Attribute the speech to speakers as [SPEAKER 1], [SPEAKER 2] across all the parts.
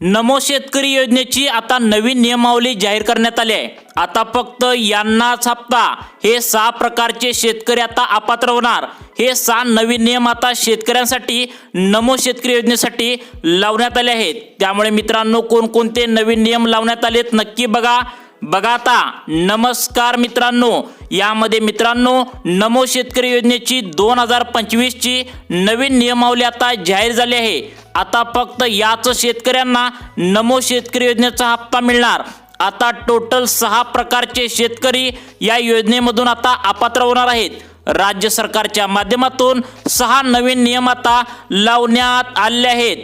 [SPEAKER 1] नमो शेतकरी योजनेची आता नवीन नियमावली जाहीर करण्यात आली आहे. आता फक्त यांनाच हप्ता हे सहा प्रकारचे शेतकरी आता अपात्र होणार. हे सहा नवीन नियम आता शेतकऱ्यांसाठी नमो शेतकरी योजनेसाठी लावण्यात आले आहेत. त्यामुळे मित्रांनो कोणकोणते नवीन नियम लावण्यात आलेत नक्की बघा. बघा आता नमस्कार मित्रांनो. यामध्ये मित्रांनो नमो शेतकरी योजनेची दोन हजार पंचवीसची नवीन नियमावली आता जाहीर झाली आहे. आता फक्त याच शेतकऱ्यांना नमो शेतकरी योजनेचा हप्ता मिळणार. आता टोटल सहा प्रकारचे शेतकरी या योजनेमधून आता अपात्र होणार आहेत. राज्य सरकारच्या माध्यमातून सहा नवीन नियम आता लावण्यात आले आहेत.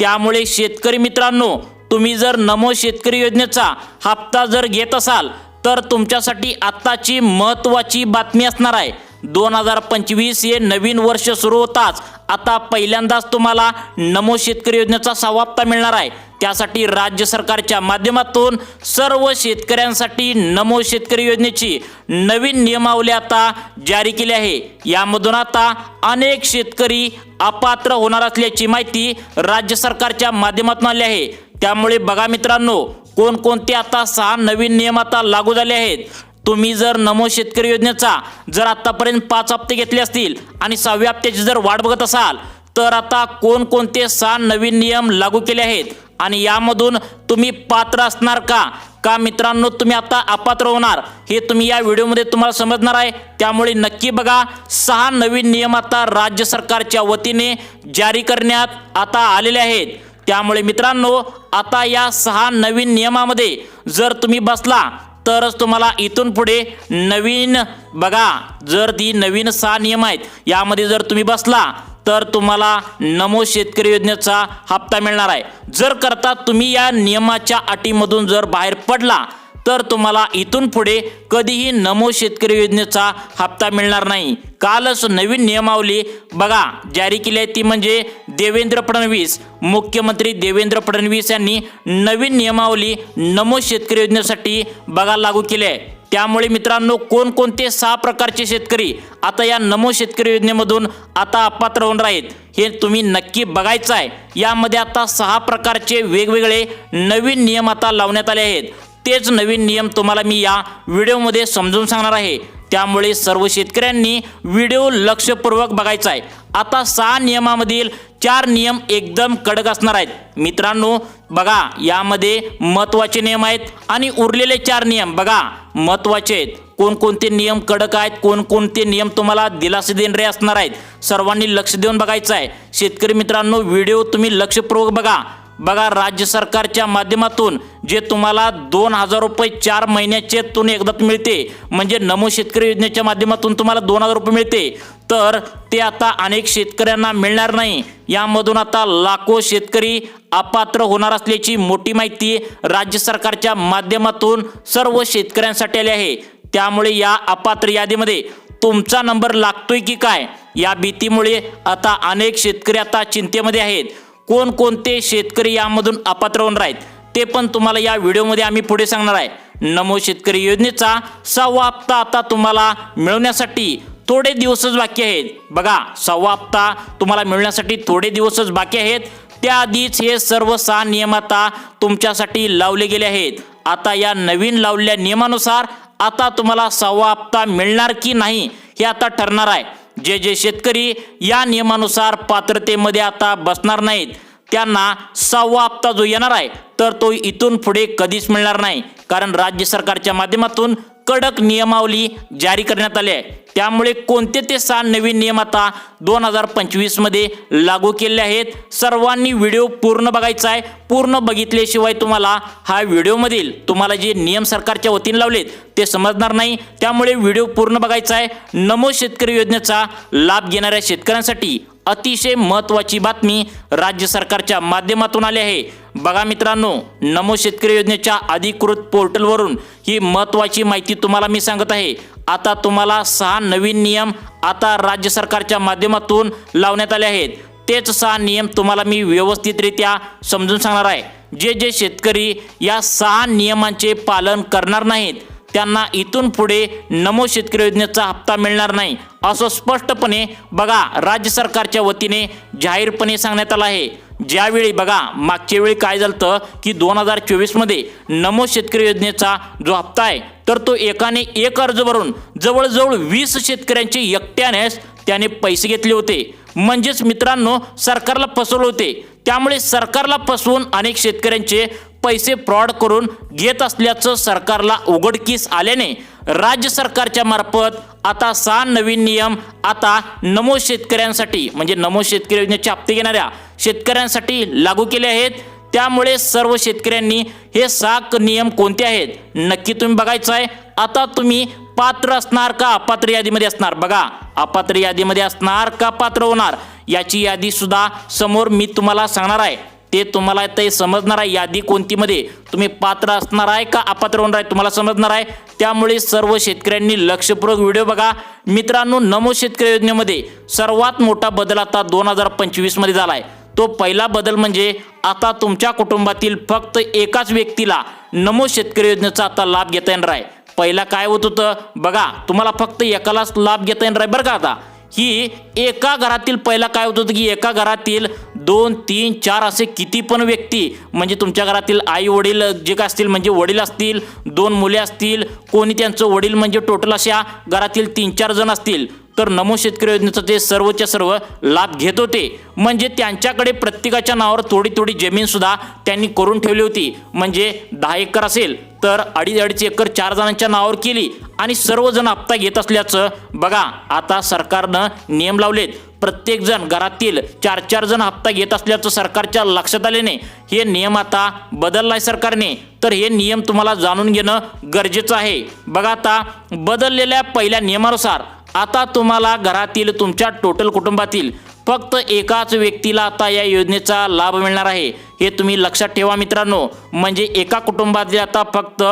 [SPEAKER 1] त्यामुळे शेतकरी मित्रांनो तुम्ही जर नमो शेतकरी योजनेचा हप्ता जर घेत असाल तर तुमच्यासाठी आत्ताची महत्त्वाची बातमी असणार आहे. दोन हजार पंचवीस हे नवीन वर्ष सुरू होताच आता पहिल्यांदाच तुम्हाला नमो शेतकरी योजनेचा सवाप्ता मिळणार आहे. त्यासाठी राज्य सरकारच्या माध्यमातून सर्व शेतकऱ्यांसाठी नमो शेतकरी योजनेची नवीन नियमावली आता जारी केली आहे. यामधून आता अनेक शेतकरी अपात्र होणार असल्याची माहिती राज्य सरकारच्या माध्यमातून आली आहे. त्यामुळे बघा मित्रांनो कोणकोणते आता सहा नवीन नियम आता लागू झाले आहेत. तुम्ही जर नमो शेतकरी योजनेचा जर आतापर्यंत पाच हप्ते घेतले असतील आणि सहाव्या हप्त्याची जर वाट बघत असाल तर आता कोणकोणते सहा नवीन नियम लागू केले आहेत आणि यामधून तुम्ही पात्र असणार का? का मित्रांनो तुम्ही आता अपात्र होणार? हे तुम्ही या व्हिडिओमध्ये तुम्हाला समजणार आहे. त्यामुळे नक्की बघा सहा नवीन नियम आता राज्य सरकारच्या वतीने जारी करण्यात आता आलेले आहेत. त्यामुळे मित्रांनो आता या सहा नवीन नियमामध्ये जर तुम्ही बसला तरच तुम्हाला इथून पुढे नवीन बघा जर ती नवीन सहा नियम आहेत यामध्ये जर तुम्ही बसला तर तुम्हाला नमो शेतकरी योजनेचा हप्ता मिळणार आहे. जर करता तुम्ही या नियमाच्या अटीमधून जर बाहेर पडला तर तुम्हाला इथून पुढे कधीही नमो शेतकरी योजनेचा हप्ता मिळणार नाही. कालच नवीन नियमावली बघा जारी केली आहे ती म्हणजे देवेंद्र फडणवीस मुख्यमंत्री देवेंद्र फडणवीस यांनी नवीन नियमावली नमो शेतकरी योजनेसाठी बघा लागू केली आहे. त्यामुळे मित्रांनो कोणकोणते सहा प्रकारचे शेतकरी आता या नमो शेतकरी योजनेमधून आता अपात्र होणार आहेत हे तुम्ही नक्की बघायचं आहे. यामध्ये आता सहा प्रकारचे वेगवेगळे नवीन नियम आता लावण्यात आले आहेत. तेच नवीन नियम तुम्हाला मी या व्हिडिओमध्ये समजून सांगणार आहे. त्यामुळे सर्व शेतकऱ्यांनी व्हिडिओ लक्षपूर्वक बघायचा आहे. आता सहा नियमामधील चार नियम एकदम कडक असणार आहेत. मित्रांनो बघा यामध्ये महत्त्वाचे नियम आहेत आणि उरलेले चार नियम. बघा महत्त्वाचे आहेत. कोणकोणते नियम कडक आहेत कोणकोणते नियम तुम्हाला दिलासे देणारे असणार आहेत सर्वांनी लक्ष देऊन बघायचं आहे. शेतकरी मित्रांनो व्हिडिओ तुम्ही लक्षपूर्वक बघा. बघा राज्य सरकारच्या माध्यमातून जे तुम्हाला दोन हजार रुपये चार महिन्याचे तून एकदा मिळते म्हणजे नमो शेतकरी योजनेच्या माध्यमातून तुम्हाला दोन हजार रुपये मिळते तर ते आता अनेक शेतकऱ्यांना मिळणार नाही. यामधून आता लाखो शेतकरी अपात्र होणार असल्याची मोठी माहिती राज्य सरकारच्या माध्यमातून सर्व शेतकऱ्यांसाठी आली आहे. त्यामुळे या अपात्र यादीमध्ये तुमचा नंबर लागतोय की काय? या भीतीमुळे आता अनेक शेतकरी आता चिंतेमध्ये आहेत. कोणकोणते शेतकरी यामधून अपात्र होणार आहेत ते पण तुम्हाला या व्हिडिओमध्ये आम्ही पुढे सांगणार आहे. नमो शेतकरी योजनेचा सहावा हप्ता आता तुम्हाला मिळवण्यासाठी थोडे दिवसच बाकी आहेत. बघा सहावा हप्ता तुम्हाला मिळण्यासाठी थोडे दिवसच बाकी आहेत. त्याआधीच हे सर्व सहा नियम आता तुमच्यासाठी लावले गेले आहेत. आता या नवीन लावलेल्या नियमानुसार आता तुम्हाला सहावा हप्ता मिळणार की नाही हे आता ठरणार आहे. जे जे शेतकरी या नियमानुसार पात्रतेमध्ये आता बसणार नाहीत त्यांना सहावा हप्ता जो येणार आहे तर तो इथून पुढे कधीच मिळणार नाही. कारण राज्य सरकारच्या माध्यमातून कडक नियमावली जारी करण्यात आली आहे. त्यामुळे कोणते ते सहा नवीन नियम आता दोन हजार पंचवीसमध्ये लागू केले आहेत? सर्वांनी व्हिडिओ पूर्ण बघायचा आहे. पूर्ण बघितल्याशिवाय तुम्हाला हा व्हिडिओमधील तुम्हाला जे नियम सरकारच्या वतीने लावलेत ते समजणार नाही. त्यामुळे व्हिडिओ पूर्ण बघायचा आहे. नमो शेतकरी योजनेचा लाभ घेणाऱ्या शेतकऱ्यांसाठी अतिशय महत्त्वाची बातमी राज्य सरकारच्या माध्यमातून आली आहे. बघा मित्रांनो नमो शेतकरी योजनेच्या अधिकृत पोर्टलवरून ही महत्त्वाची माहिती तुम्हाला मी सांगत आहे. आता तुम्हाला सहा नवीन नियम आता राज्य सरकारच्या माध्यमातून लावण्यात आले आहेत. तेच सहा नियम तुम्हाला मी व्यवस्थितरित्या समजून सांगणार आहे. जे जे शेतकरी या सहा नियमांचे पालन करणार नाहीत त्यांना इथून पुढे नमो शेतकरी योजनेचा हप्ता मिळणार नाही. असं स्पष्टपणे बघा राज्य सरकारच्या वतीने जाहीरपणे सांगण्यात आलं आहे. ज्यावेळी बघा मागच्या वेळी काय झालं की दोन हजार चोवीसमध्ये नमो शेतकरी योजनेचा जो हप्ता आहे तर तो एकाने एक अर्ज भरून जवळजवळ वीस शेतकऱ्यांचे एकट्यानेच त्याने पैसे घेतले होते. म्हणजेच मित्रांनो सरकारला फसवले होते. त्यामुळे सरकारला फसवून अनेक शेतकऱ्यांचे पैसे फ्रॉड करून घेत असल्याचं सरकारला उघडकीस आल्याने राज्य सरकारच्या मार्फत आता सहा नवीन नियम आता नमो शेतकऱ्यांसाठी म्हणजे नमो शेतकरी योजनेचे हप्ते घेणाऱ्या शेतकऱ्यांसाठी लागू केले आहेत. त्यामुळे सर्व शेतकऱ्यांनी हे सहा क- नियम कोणते आहेत? नक्की तुम्ही बघायचं आहे आता तुम्ही पात्र असणार का अपात्र यादीमध्ये असणार? बघा अपात्र यादीमध्ये असणार का पात्र होणार? याची यादी सुद्धा समोर मी तुम्हाला सांगणार आहे. ते तुम्हाला ते समजणार आहे. यादी कोणतीमध्ये? तुम्ही पात्र असणार आहे का अपात्र होणार आहे? तुम्हाला समजणार आहे. त्यामुळे सर्व शेतकऱ्यांनी लक्षपूर्वक व्हिडिओ बघा. मित्रांनो नमो शेतकरी योजनेमध्ये सर्वात मोठा बदल आता दोन हजार पंचवीसमध्ये झाला आहे तो पहिला बदल म्हणजे आता तुमच्या कुटुंबातील फक्त एकाच व्यक्तीला नमो शेतकरी योजनेचा आता लाभ घेता येणार आहे. पहिला काय होत होतं? बघा तुम्हाला फक्त एकालाच लाभ घेता येणार आहे बरं का आता. ही एका घरातील पहिला काय होत होतं की एका घरातील दोन तीन चार असे किती पण व्यक्ती म्हणजे तुमच्या घरातील आई वडील जे काय असतील म्हणजे वडील असतील दोन मुले असतील कोणी त्यांचं वडील म्हणजे टोटल अशा घरातील तीन चार जण असतील तर नमो शेतकरी योजनेचा ते सर्वच्या सर्व लाभ घेत होते. म्हणजे त्यांच्याकडे प्रत्येकाच्या नावावर थोडी थोडी जमीन सुद्धा त्यांनी करून ठेवली होती. म्हणजे दहा एकर असेल तर अडीच अडीच एकर चार जणांच्या नावावर केली. आणि सर्वजण हप्ता घेत असल्याचं बघा आता सरकारनं नियम लावलेत. प्रत्येकजण घरातील चार चार जण हप्ता घेत असल्याचं सरकारच्या लक्षात आल्याने हे नियम आता बदललाय सरकारने. तर हे नियम तुम्हाला जाणून घेणं गरजेचं आहे. बघा आता बदललेल्या पहिल्या नियमानुसार आता तुम्हाला घरातील तुमच्या टोटल कुटुंबातील फक्त एकाच व्यक्तीला आता या योजनेचा लाभ मिळणार आहे. हे तुम्ही लक्षात ठेवा मित्रांनो. म्हणजे एका कुटुंबातील आता फक्त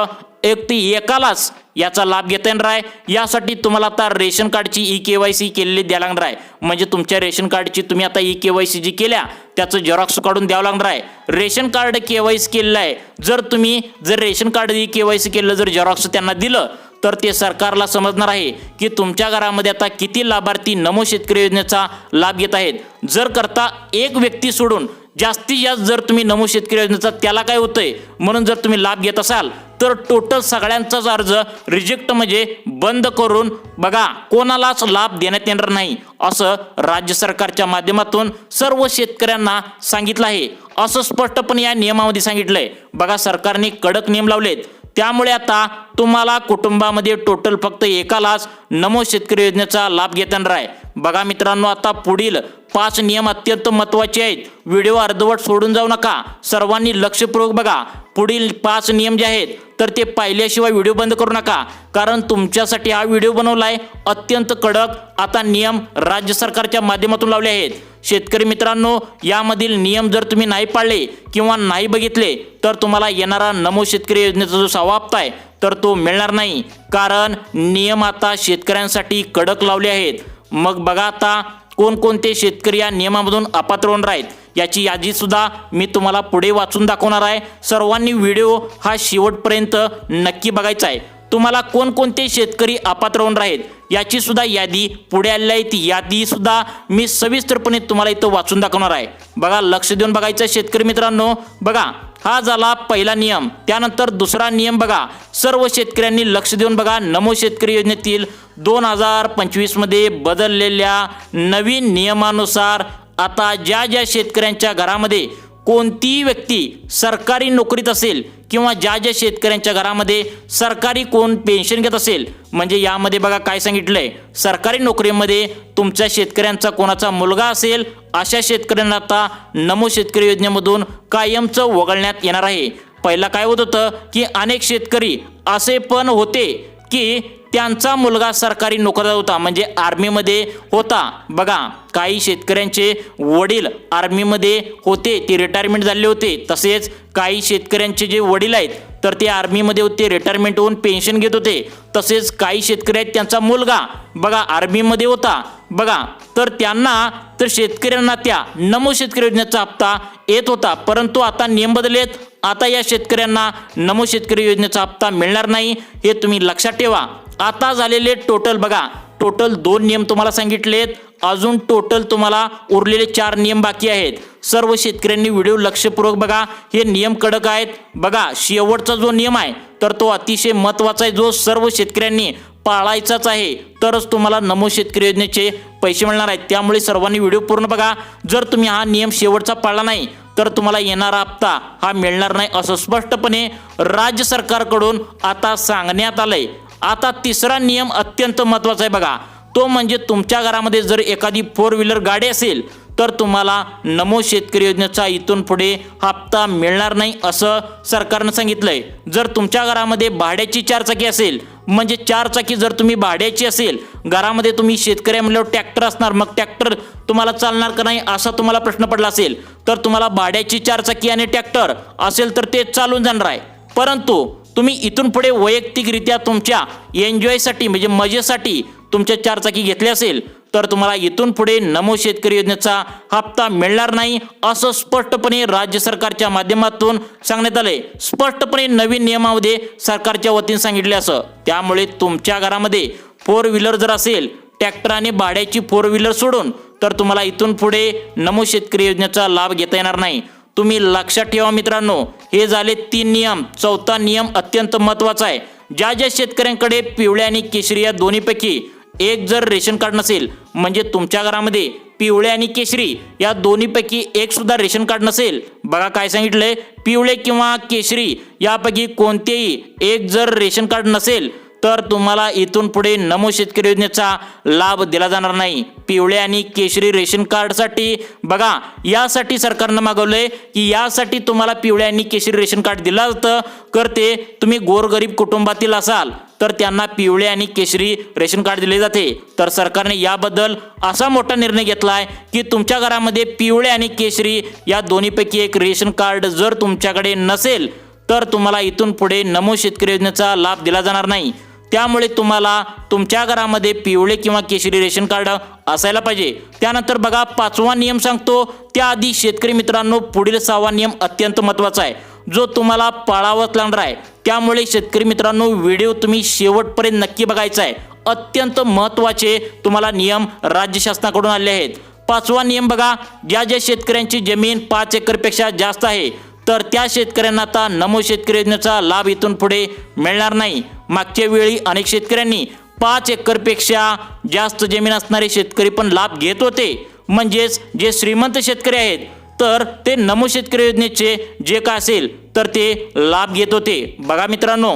[SPEAKER 1] एक ती एकालाच याचा लाभ घेता येणार आहे यासाठी तुम्हाला आता रेशन कार्डची ई के वाय सी केलेली द्यावं लागणार आहे. म्हणजे तुमच्या रेशन कार्डची तुम्ही आता ई के वाय सी जी केल्या त्याचं झेरॉक्स काढून द्यावं लागणार आहे. Ration card K Y C केलेलं आहे. जर तुम्ही जर ration card e K Y C केलं जर झेरॉक्स त्यांना दिलं तर ते सरकारला समजणार आहे की तुमच्या घरामध्ये आता किती लाभार्थी नमो शेतकरी योजनेचा लाभ घेत आहेत. जर करता एक व्यक्ती सोडून जास्तीत जास्त जर तुम्ही नमो शेतकरी योजनेचा त्याला काय होतंय? म्हणून जर तुम्ही लाभ घेत असाल तर टोटल सगळ्यांचाच अर्ज रिजेक्ट म्हणजे बंद करून बघा कोणालाच लाभ देण्यात येणार नाही असं राज्य सरकारच्या माध्यमातून सर्व शेतकऱ्यांना सांगितलं आहे. असं स्पष्टपणे या नियमामध्ये सांगितलंय. बघा सरकारने कडक नियम लावलेत. त्यामुळे आता तुम्हाला कुटुंबामध्ये टोटल फक्त एकालाच नमो शेतकरी योजनेचा लाभ घेता येणार आहे. बघा मित्रांनो आता पुढील पाच नियम अत्यंत महत्त्वाचे आहेत. व्हिडिओ अर्धवट सोडून जाऊ नका. सर्वांनी लक्षपूर्वक बघा. पुढील पाच नियम जे आहेत तर ते पाहिल्याशिवाय व्हिडिओ बंद करू नका. कारण तुमच्यासाठी हा व्हिडिओ बनवलाय अत्यंत कडक. आता नियम राज्य सरकारच्या माध्यमातून लावले आहेत. शेतकरी मित्रांनो यामधील नियम जर तुम्ही नाही पाळले किंवा नाही बघितले तर तुम्हाला येणारा नमो शेतकरी योजनेचा जो सहावा हप्ता आहे तर तो मिळणार नाही. कारण नियम आता शेतकऱ्यांसाठी कडक लावले आहेत. मग बघा आता कोणकोणते शेतकरी या नियमामधून अपात्र होणार आहेत याची यादीसुद्धा मी तुम्हाला पुढे वाचून दाखवणार आहे. सर्वांनी व्हिडिओ हा शेवटपर्यंत नक्की बघायचा आहे. तुम्हाला कोणकोणते शेतकरी अपात्र होणार आहेत याची सुद्धा यादी पुढे आलेली आहे. ती यादी सुद्धा मी सविस्तरपणे तुम्हाला इथं वाचून दाखवणार आहे. बघा लक्ष देऊन बघायचं शेतकरी मित्रांनो. बघा हा झाला पहिला नियम. त्यानंतर दुसरा नियम बघा. सर्व शेतकऱ्यांनी लक्ष देऊन बघा. नमो शेतकरी योजनेतील दोन हजार पंचवीसमध्ये बदललेल्या नवीन नियमानुसार आता ज्या ज्या शेतकऱ्यांच्या घरामध्ये कोणतीही व्यक्ती सरकारी नोकरीत असेल किंवा ज्या ज्या शेतकऱ्यांच्या घरामध्ये सरकारी कोण पेन्शन घेत असेल म्हणजे यामध्ये बघा काय सांगितलंय सरकारी नोकरीमध्ये तुमच्या शेतकऱ्यांचा कोणाचा मुलगा असेल अशा शेतकऱ्यांना आता नमो शेतकरी योजनेमधून कायमचं वगळण्यात येणार आहे. पहिला काय होत होतं की अनेक शेतकरी असे पण होते की त्यांचा मुलगा सरकारी नोकरदार होता म्हणजे आर्मीमध्ये होता. बघा काही शेतकऱ्यांचे वडील आर्मीमध्ये होते ते रिटायरमेंट झाले होते. तसेच काही शेतकऱ्यांचे जे वडील आहेत तर ते आर्मीमध्ये होते रिटायरमेंट होऊन पेन्शन घेत होते. तसेच काही शेतकरी आहेत त्यांचा मुलगा बघा आर्मीमध्ये होता. बघा तर त्यांना तर शेतकऱ्यांना त्या नमो शेतकरी योजनेचा हप्ता येत होता. परंतु आता नियम बदलेत आता या शेतकऱ्यांना नमो शेतकरी योजनेचा हप्ता मिळणार नाही हे तुम्ही लक्षात ठेवा. आता झालेले टोटल बघा. टोटल दोन नियम तुम्हाला सांगितलेत. अजून टोटल तुम्हाला उरलेले चार नियम बाकी आहेत. सर्व शेतकऱ्यांनी व्हिडिओ लक्षपूर्वक बघा. हे नियम कडक आहेत. बघा शेवटचा जो नियम आहे तर तो अतिशय महत्त्वाचा आहे. जो सर्व शेतकऱ्यांनी पाळायचाच आहे तरच तुम्हाला नमो शेतकरी योजनेचे पैसे मिळणार आहेत. त्यामुळे सर्वांनी व्हिडिओ पूर्ण बघा. जर तुम्ही हा नियम शेवटचा पाळला नाही तर तुम्हाला येणारा हप्ता हा मिळणार नाही असं स्पष्टपणे राज्य सरकारकडून आता सांगण्यात आलंय. आता तिसरा नियम अत्यंत महत्त्वाचा आहे बघा. तो म्हणजे तुमच्या घरामध्ये जर एखादी फोर व्हीलर गाडी असेल तर तुम्हाला नमो शेतकरी योजनेचा इथून पुढे हप्ता मिळणार नाही असं सरकारनं सांगितलंय. जर तुमच्या घरामध्ये भाड्याची चारचाकी असेल म्हणजे चारचाकी जर तुम्ही भाड्याची असेल घरामध्ये तुम्ही शेतकरी म्हणल्यावर ट्रॅक्टर असणार मग ट्रॅक्टर तुम्हाला चालणार का नाही असा तुम्हाला प्रश्न पडला असेल तर तुम्हाला भाड्याची चारचाकी आणि ट्रॅक्टर असेल तर ते चालून जाणार आहे. परंतु तुम्ही इथून पुढे वैयक्तिकरित्या तुमच्या एन्जॉयसाठी म्हणजे मजेसाठी तुमच्या चारचाकी घेतली असेल तर तुम्हाला इथून पुढे नमो शेतकरी योजनेचा हप्ता मिळणार नाही असं स्पष्टपणे राज्य सरकारच्या माध्यमातून सांगण्यात आले स्पष्टपणे नवीन नियमामध्ये सरकारच्या वतीने सांगितले असं. त्यामुळे तुमच्या घरामध्ये फोर व्हीलर जर असेल ट्रॅक्टर भाड्याची फोर व्हीलर सोडून तर तुम्हाला इथून पुढे नमो शेतकरी योजनेचा लाभ घेता येणार नाही. तुम्ही लक्षात ठेवा मित्रांनो हे झाले तीन नियम. चौथा नियम अत्यंत महत्त्वाचा आहे. ज्या ज्या शेतकऱ्यांकडे पिवळ्या आणि केशरी या दोन्हीपैकी एक जर रेशन कार्ड नसेल म्हणजे तुमच्या घरामध्ये पिवळे आणि केशरी या दोन्हीपैकी एक सुद्धा रेशन कार्ड नसेल बघा काय सांगितलंय. पिवळे किंवा केशरी यापैकी कोणतेही एक जर रेशन कार्ड नसेल तर तुम्हाला इथून पुढे नमो शेतकरी योजनेचा लाभ दिला जाणार नाही. पिवळे आणि केशरी रेशन कार्डसाठी बघा यासाठी सरकारनं मागवलंय की यासाठी तुम्हाला पिवळे आणि केशरी रेशन कार्ड दिलं जातं. करते तुम्ही गोरगरीब कुटुंबातील असाल तर त्यांना पिवळे आणि केशरी रेशन कार्ड दिले जाते. तर सरकारने याबद्दल असा मोठा निर्णय घेतला आहे की तुमच्या घरामध्ये पिवळे आणि केशरी या दोन्हीपैकी एक रेशन कार्ड जर तुमच्याकडे नसेल तर तुम्हाला इथून पुढे नमो शेतकरी योजनेचा लाभ दिला जाणार नाही. त्यामुळे तुम्हाला तुमच्या घरामध्ये पिवळे किंवा केशरी रेशन कार्ड असायला पाहिजे. त्यानंतर बघा पाचवा नियम सांगतो. त्याआधी शेतकरी मित्रांनो पुढील सहावा नियम अत्यंत महत्त्वाचा आहे. जो तुम्हाला पाळावाच लागणार आहे. त्यामुळे शेतकरी मित्रांनो व्हिडिओ तुम्ही शेवटपर्यंत नक्की बघायचा आहे. अत्यंत महत्त्वाचे तुम्हाला नियम राज्य शासनाकडून आले आहेत. पाचवा नियम बघा ज्या ज्या शेतकऱ्यांची जमीन पाच एकरपेक्षा जास्त आहे तर त्या शेतकऱ्यांना आता नमो शेतकरी योजनेचा लाभ इथून पुढे मिळणार नाही. मागच्या वेळी अनेक शेतकऱ्यांनी पाच एकरपेक्षा जास्त जमीन असणारे शेतकरी पण लाभ घेत होते. म्हणजेच जे श्रीमंत शेतकरी आहेत तर ते नमो शेतकरी योजनेचे जे काय असेल तर ते लाभ घेत होते. बघा मित्रांनो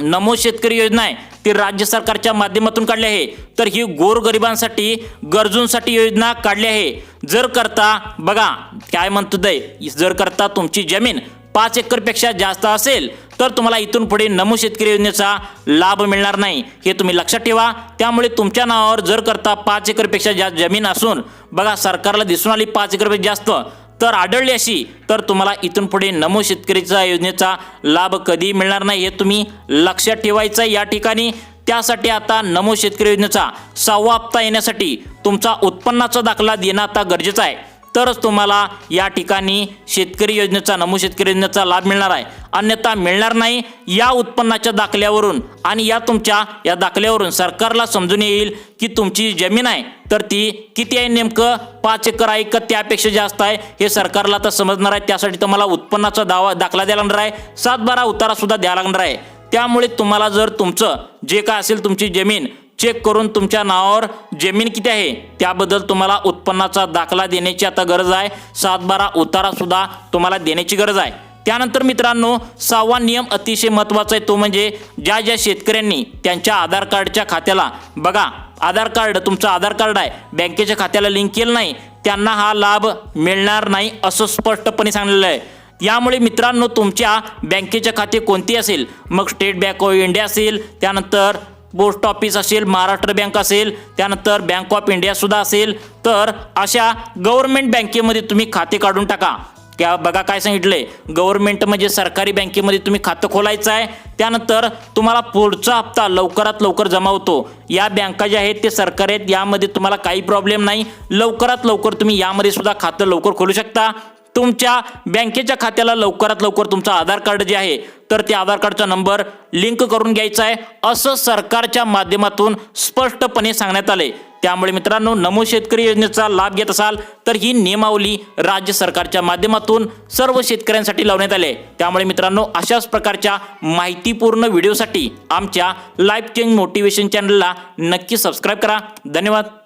[SPEAKER 1] नमो शेतकरी योजना आहे ती राज्य सरकारच्या माध्यमातून काढली आहे. तर ही गोरगरिबांसाठी गरजूंसाठी योजना काढली आहे. जर करता बघा काय म्हणतो दय जर करता तुमची जमीन पाच एकरपेक्षा जास्त असेल तर तुम्हाला इथून पुढे नमो शेतकरी योजनेचा लाभ मिळणार नाही. हे तुम्ही लक्षात ठेवा. त्यामुळे तुमच्या नावावर जर करता पाच एकरपेक्षा जास्त जमीन असून बघा सरकारला दिसून आली पाच एकरपेक्षा जास्त तर आढळली अशी तर तुम्हाला इथून पुढे नमो शेतकरीचा योजनेचा लाभ कधी मिळणार नाही हे तुम्ही लक्षात ठेवायचं आहे. या ठिकाणी त्यासाठी आता नमो शेतकरी योजनेचा सहावा हप्ता येण्यासाठी तुमचा उत्पन्नाचा दाखला देणं आता गरजेचं आहे. तरच तुम्हाला या ठिकाणी शेतकरी योजनेचा नमो शेतकरी योजनेचा लाभ मिळणार आहे. अन्यथा मिळणार नाही या उत्पन्नाच्या दाखल्यावरून आणि या तुमच्या या दाखल्यावरून सरकारला समजून येईल की तुमची जमीन आहे तर ती किती आहे नेमकं? पाच एकर आहे का त्यापेक्षा जास्त आहे? हे सरकारला आता समजणार आहे. त्यासाठी तुम्हाला उत्पन्नाचा दावा दाखला द्यायला लागणार आहे. सात बारा उतारा सुद्धा द्यावा लागणार आहे. त्यामुळे तुम्हाला जर तुमचं जे काय असेल तुमची जमीन चेक करून तुमच्या नावावर जमीन किती आहे? त्याबद्दल तुम्हाला उत्पन्नाचा दाखला देण्याची आता गरज आहे. सात बारा उतारा सुद्धा तुम्हाला देण्याची गरज आहे. त्यानंतर मित्रांनो सहावा नियम अतिशय महत्त्वाचा आहे. तो म्हणजे ज्या ज्या शेतकऱ्यांनी त्यांच्या आधार कार्डच्या खात्याला बघा आधार कार्ड तुमचं आधार कार्ड आहे. बँकेच्या खात्याला लिंक केलं नाही. त्यांना हा लाभ मिळणार नाही असं स्पष्टपणे सांगलेलं आहे. यामुळे मित्रांनो तुमच्या बँकेचे खाते कोणते असेल? मग स्टेट बँक ऑफ इंडिया असेल त्यानंतर पोस्ट ऑफिस असेल महाराष्ट्र बँक असेल त्यानंतर बँक ऑफ इंडियासुद्धा असेल तर अशा गव्हर्नमेंट बँकेमध्ये तुम्ही खाते काढून टाका. त्या बघा काय सांगितलंय गव्हर्नमेंट म्हणजे सरकारी बँकेमध्ये तुम्ही खातं खोलायचं आहे त्यानंतर तुम्हाला पुढचा हप्ता लवकरात लवकर जमा होतो. या बँका ज्या आहेत ते सरकारी आहेत यामध्ये तुम्हाला काही प्रॉब्लेम नाही. लवकरात लवकर तुम्ही यामध्ये सुद्धा खातं लवकर खोलू शकता. तुमच्या बँकेच्या खात्याला लवकरात लवकर तुमचं आधार कार्ड जे आहे तर त्या आधार कार्डचा नंबर लिंक करून घ्यायचा आहे. असं सरकारच्या माध्यमातून स्पष्टपणे सांगण्यात आले त्यामुळे मित्रांनो नमो शेतकरी योजनेचा लाभ घेत असाल तर ही नियमावली राज्य सरकारच्या माध्यमातून सर्व शेतकऱ्यांसाठी लावण्यात आले त्यामुळे मित्रांनो अशाच प्रकारच्या माहितीपूर्ण व्हिडिओसाठी आमच्या लाईफ चेंज मोटिवेशन चॅनलला नक्की सबस्क्राईब करा. धन्यवाद.